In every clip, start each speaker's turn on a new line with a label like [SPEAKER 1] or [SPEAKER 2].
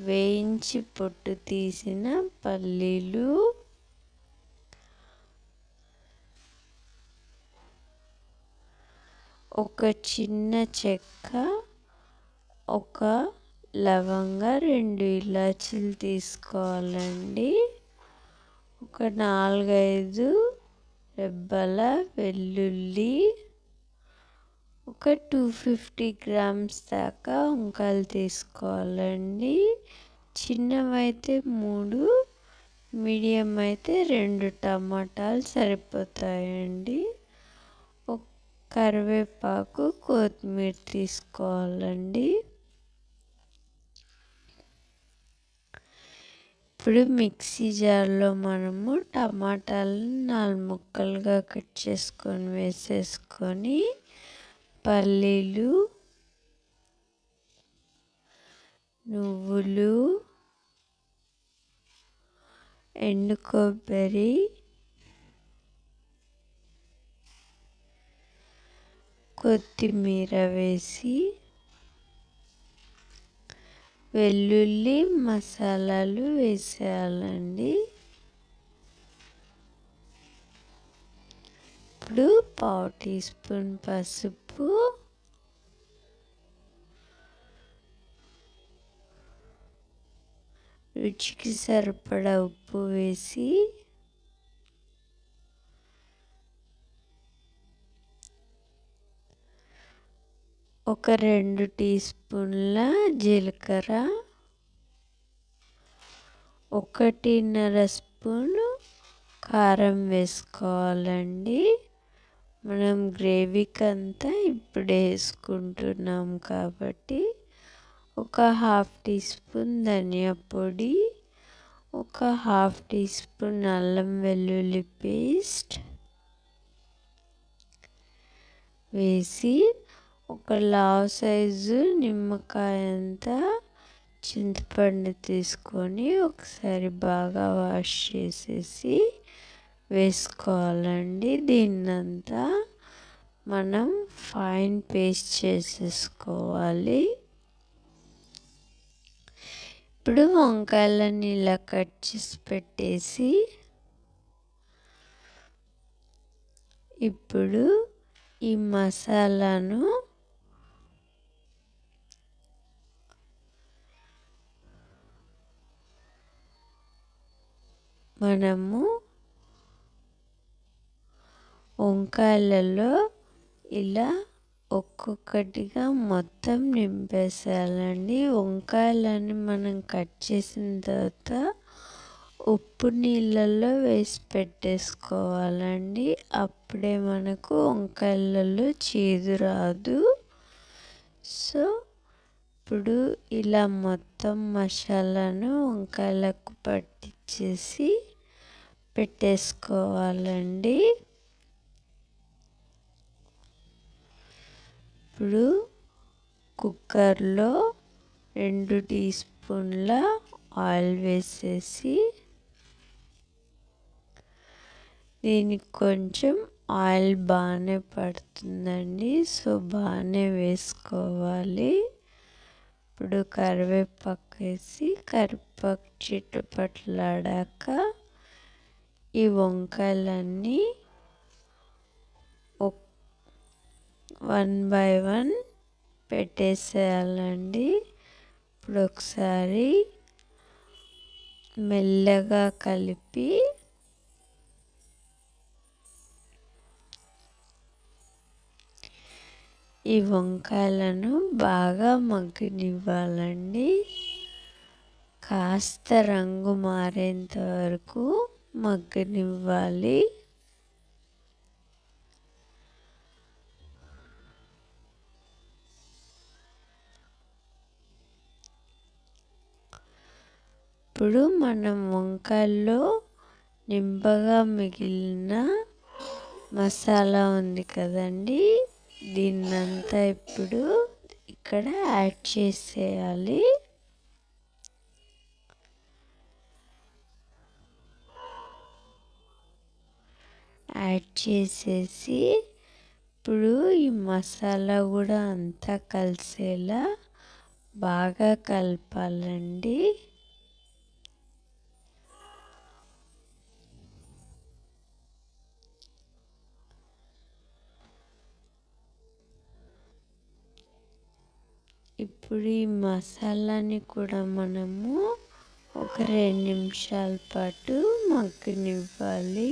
[SPEAKER 1] వేయించి పొట్టు తీసిన పల్లీలు ఒక చిన్న చెక్క ఒక లవంగ రెండు ఇలాచీలు తీసుకోవాలండి. ఒక నాలుగైదు రెబ్బల వెల్లుల్లి ఒక టూ ఫిఫ్టీ గ్రామ్స్ దాకా వంకాయలు తీసుకోవాలండి. చిన్నవైతే మూడు మీడియం అయితే రెండు టమాటాలు సరిపోతాయండి. ఒక కరివేపాకు కొత్తిమీర తీసుకోవాలండి. ఇప్పుడు మిక్సీ జార్లో మనము టమాటాలను నాలుగు ముక్కలుగా కట్ చేసుకొని వేసేసుకొని పల్లీలు నువ్వులు ఎండు కొబ్బరి కొత్తిమీర వేసి వెల్లుల్లి మసాలాలు వేసేయాలండి. ఇప్పుడు పావు టీ స్పూన్ పసుపు. రుచికి సరిపడా ఉప్పు వేసి ఒక రెండు టీ స్పూన్ల జీలకర్ర ఒకటిన్నర స్పూను కారం వేసుకోవాలండి. మనం గ్రేవీకి అంతా ఇప్పుడు వేసుకుంటున్నాం కాబట్టి ఒక హాఫ్ టీ స్పూన్ ధనియా పొడి ఒక హాఫ్ టీ స్పూన్ అల్లం వెల్లుల్లి పేస్ట్ వేసి ఒక లావ్ సైజు నిమ్మకాయ అంతా చింతపండు తీసుకొని ఒకసారి బాగా వాష్ చేసేసి వేసుకోవాలండి. దీన్నంతా మనం ఫైన్ పేస్ట్ చేసేసుకోవాలి. ఇప్పుడు వంకాయలని ఇలా కట్ చేసి పెట్టేసి ఇప్పుడు ఈ మసాలాను మనము వంకాయలలో ఇలా ఒక్కొక్కటిగా మొత్తం నింపేసేయాలండి. వంకాయలని మనం కట్ చేసిన తర్వాత ఉప్పు నీళ్ళల్లో వేసి పెట్టేసుకోవాలండి. అప్పుడే మనకు వంకాయలలో చేదు రాదు. సో ఇప్పుడు ఇలా మొత్తం మసాలాను వంకాయలకు పట్టించేసి పెట్టేసుకోవాలండి. ఇప్పుడు కుక్కర్లో రెండు టీ స్పూన్ల ఆయిల్ వేసేసి దీనికి కొంచెం ఆయిల్ బాగానే పడుతుందండి. సో బాగానే వేసుకోవాలి. ఇప్పుడు కరివేపాకు వేసి కరివేపాకు చిట్టుపట్లాడాక ఈ వంకాయలన్నీ వన్ బై వన్ పెట్టేసేయాలండి. ఇప్పుడు ఒకసారి మెల్లగా కలిపి ఈ వంకాయలను బాగా మగ్గనివ్వాలండి. కాస్త రంగు మారేంత వరకు మగ్గనివ్వాలి. ఇప్పుడు మనం వంకాయల్లో నింపగా మిగిలిన మసాలా ఉంది కదండి. దీన్నంతా ఇప్పుడు ఇక్కడ యాడ్ చేసేయాలి. యాడ్ చేసేసి ఇప్పుడు ఈ మసాలా కూడా అంతా కలిసేలా బాగా కలపాలండి. ఇప్పుడు ఈ మసాలాని కూడా మనము ఒక రెండు నిమిషాల పాటు మగ్గనివ్వాలి.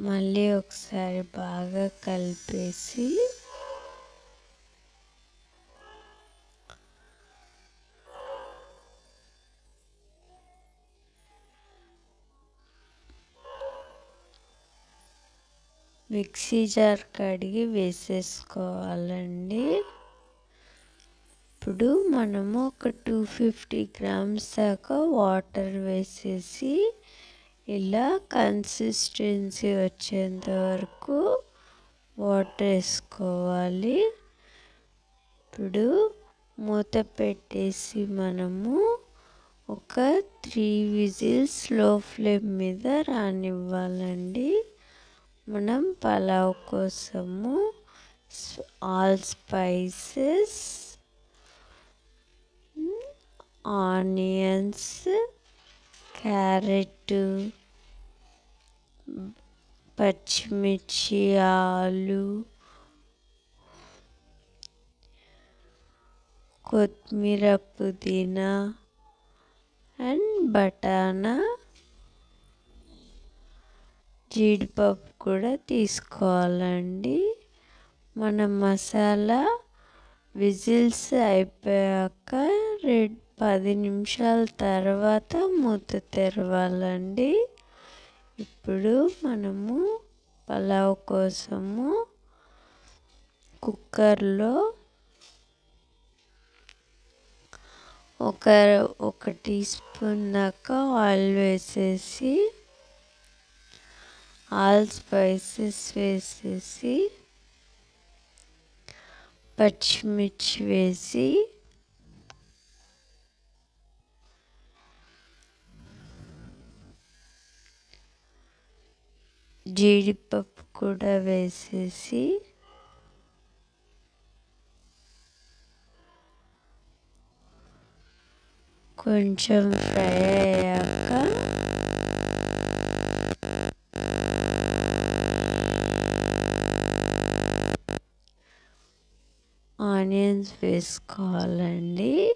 [SPEAKER 1] మళ్ళీ ఒకసారి బాగా కలిపేసి మిక్సీ జార్ కడిగి వేసేసుకోవాలండి. ఇప్పుడు మనము ఒక టూ ఫిఫ్టీ గ్రామ్స్ దాకా వాటర్ వేసేసి ఇలా కన్సిస్టెన్సీ వచ్చేంత వరకు వాటర్ వేసుకోవాలి. ఇప్పుడు మూత పెట్టేసి మనము ఒక త్రీ విజిల్స్లో ఫ్లేమ్ మీద రానివ్వాలండి. మనం పలావ్ కోసము ఆల్ స్పైసెస్ ఆనియన్స్ క్యారెట్ పచ్చిమిర్చి ఆలు కొత్తిమీర పుదీనా అండ్ బటానా. జీడిపప్పు కూడా తీసుకోవాలండి. మన మసాలా విజిల్స్ అయిపోయాక రెండు పది నిమిషాల తర్వాత మూత తెరవాలండి. ఇప్పుడు మనము పలావ్ కోసము కుక్కర్లో ఒక ఒక టీ స్పూన్ దాకా ఆయిల్ వేసేసి ఆల్ స్పైసెస్ వేసేసి పచ్చిమిర్చి వేసి జీడిపప్పు కూడా వేసేసి కొంచెం ఫ్రై అయ్యాక వేసుకోవాలండి.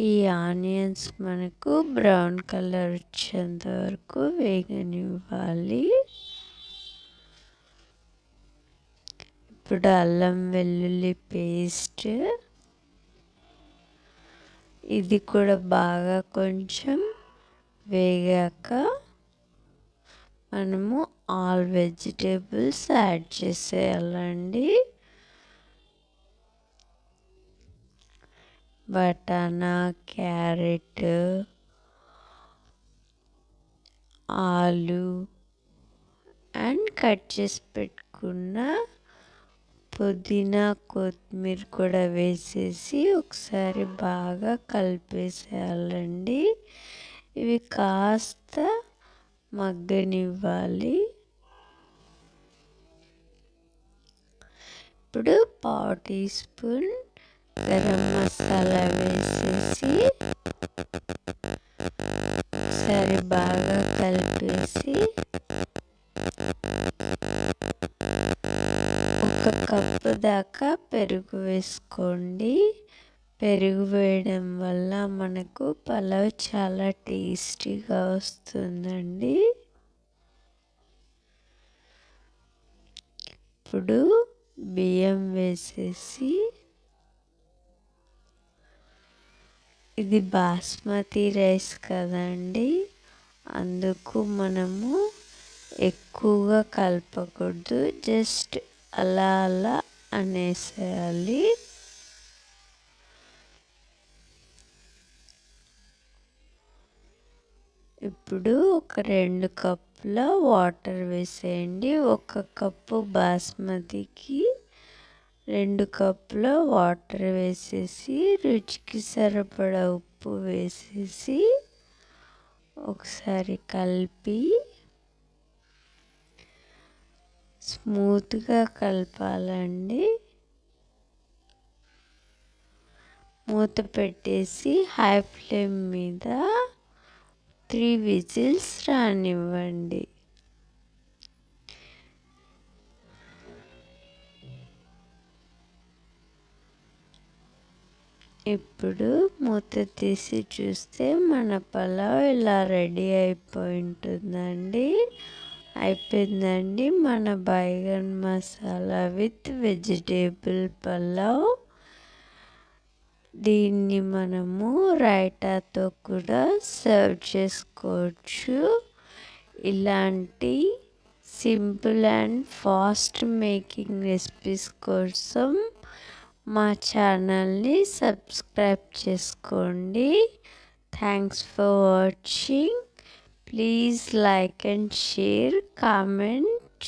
[SPEAKER 1] ఈ ఆనియన్స్ మనకు బ్రౌన్ కలర్ వచ్చేంత వరకు వేగనివ్వాలి. ఇప్పుడు అల్లం వెల్లుల్లి పేస్ట్. ఇది కూడా బాగా కొంచెం వేగాక మనము ఆల్ వెజిటేబుల్స్ యాడ్ చేసేయాలండి. బటానా క్యారెట్ ఆలు అండ్ కట్ చేసి పెట్టుకున్న పుదీనా కొత్తిమీర కూడా వేసేసి ఒకసారి బాగా కలిపేసేయాలండి. ఇవి కాస్త మగ్గనివ్వాలి. ఇప్పుడు పావు టీ స్పూన్ గరం మసాలా వేసేసి సరి బాగా కలిపేసి ఒక కప్పు దాకా పెరుగు వేసుకోండి. పెరుగు వేయడం వల్ల మనకు పలావ్ చాలా టేస్టీగా వస్తుందండి. ఇప్పుడు బియ్యం వేసేసి ఇది బాస్మతి రైస్ కదండి. అందుకు మనము ఎక్కువగా కలపకూడదు. జస్ట్ అలా అలా అనేసేయాలి. ఇప్పుడు ఒక రెండు కప్పుల వాటర్ వేసేయండి. ఒక కప్పు బాస్మతికి రెండు కప్పుల వాటర్ వేసేసి రుచికి సరిపడా ఉప్పు వేసేసి ఒకసారి కలిపి స్మూత్గా కలపాలండి. మూత పెట్టేసి హై ఫ్లేమ్ మీద త్రీ విజిల్స్ రానివ్వండి. ఇప్పుడు మూత తీసి చూస్తే మన పలావ్ ఇలా రెడీ అయిపోయి ఉంటుందండి అయిపోయిందండి మన బైగన్ మసాలా విత్ వెజిటేబుల్ పలావ్. దీన్ని మనము రైటాతో కూడా సర్వ్ చేసుకోవచ్చు. ఇలాంటి simple and fast making recipes కోసం మా ఛానల్ని సబ్స్క్రైబ్ చేసుకోండి. Thanks for watching please like and share comment